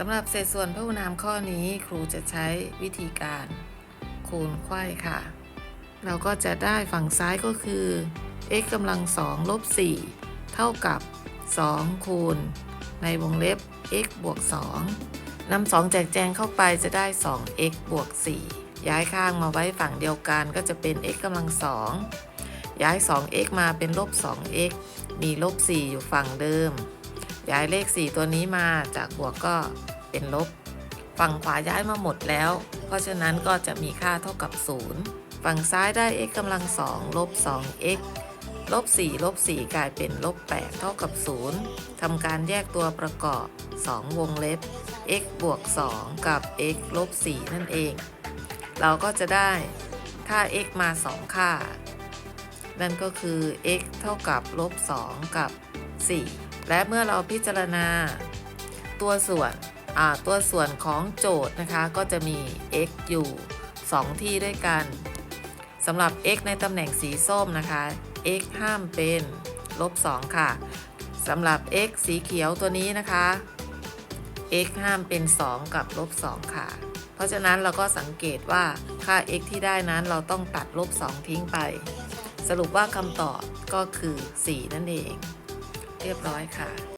สำหรับเศษส่วนพหุนามข้อนี้ครูจะใช้วิธีการคูณไขว้ค่ะ เราก็จะได้ฝั่งซ้ายก็คือ x กำลัง2ลบ4เท่ากับ 2 คูณ ในวงเล็บ x บวก 2นำ2แจกแจงเข้าไปจะได้ 2x บวก 4 ย้ายข้างมาไว้ฝั่งเดียวกันก็จะเป็น x กำลัง2ย้าย 2x มาเป็นลบ 2x มีลบ 4 อยู่ฝั่งเดิม ย้ายเลข 4 ตัวนี้มาจากบวกก็เป็นลบ ฝั่งขวาย้ายมาหมดแล้ว เพราะฉะนั้นก็จะมีค่าเท่ากับ 0 ฝั่งซ้ายได้ x กำลัง2ลบ 2x ลบ 4 ลบ 4 กลายเป็นลบ 8 เท่ากับ 0ทำการแยกตัวประกอบ 2 วงเล็บ x บวก 2 กับ x ลบ 4 นั่นเอง เราก็จะได้ค่า x มา 2 ค่า นั่นก็คือ x เท่ากับลบ 2 กับ 4 และเมื่อเราพิจารณาตัวส่วนตัวส่วนของโจทย์นะคะก็จะมี x อยู่ 2 ที่ด้วยกันสำหรับ x ในตำแหน่งสีส้มนะคะ x ห้ามเป็นลบ2ค่ะสำหรับ x สีเขียวตัวนี้นะคะ x ห้ามเป็น 2 กับลบ2ค่ะ เพราะฉะนั้นเราก็สังเกตว่าค่า x ที่ได้นั้นเราต้องตัดลบ2ทิ้งไป สรุปว่าคำตอบก็คือ 4 นั่นเอง เรียบร้อยค่ะ